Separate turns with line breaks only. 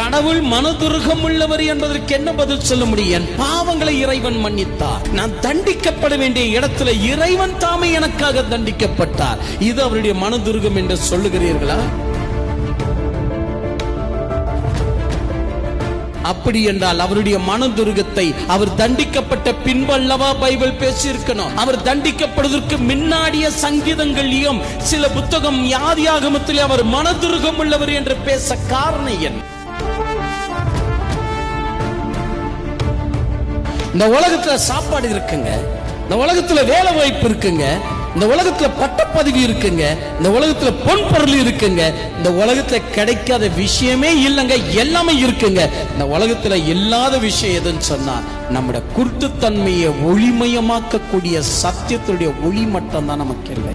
கடவுள் மனதுருகம் உள்ளவர் என்பதற்கு என்ன பதில் சொல்ல முடியும்? என் பாவங்களை இறைவன் மன்னித்தார். நான் தண்டிக்கப்பட வேண்டிய இடத்துல இறைவன் தாமே எனக்காக தண்டிக்கப்பட்டார். இது அவருடைய மனதுருகம் என்று சொல்லுகிறீர்களா? அப்படி என்றால் அவருடைய மனதுருகத்தை அவர் தண்டிக்கப்பட்ட பின்பல்லவா பைபிள் பேசியிருக்கணும். அவர் தண்டிக்கப்படுவதற்கு முன்னாடிய சங்கீதங்களையும் சில புத்தகம் யாதியாகமத்திலே அவர் மனதுருகம் உள்ளவர் என்று பேச காரணம் என்ன? இந்த உலகத்துல சாப்பாடு இருக்குங்க. இந்த உலகத்துல வேலை வாய்ப்பு இருக்குங்க. இந்த உலகத்துல பட்டப்பதவி இருக்குங்க. இந்த உலகத்துல பொன் பொருள் இருக்குங்க. இந்த உலகத்துல கிடைக்காத விஷயமே இல்லைங்க. எல்லாமே இருக்குங்க. இந்த உலகத்துல இல்லாத விஷயம் எதுன்னு சொன்னா நம்முடைய குருட்டுத்தன்மையை ஒளிமயமாக்கக்கூடிய சத்தியத்துடைய ஒளி மட்டும் தான் நமக்கு இல்லை.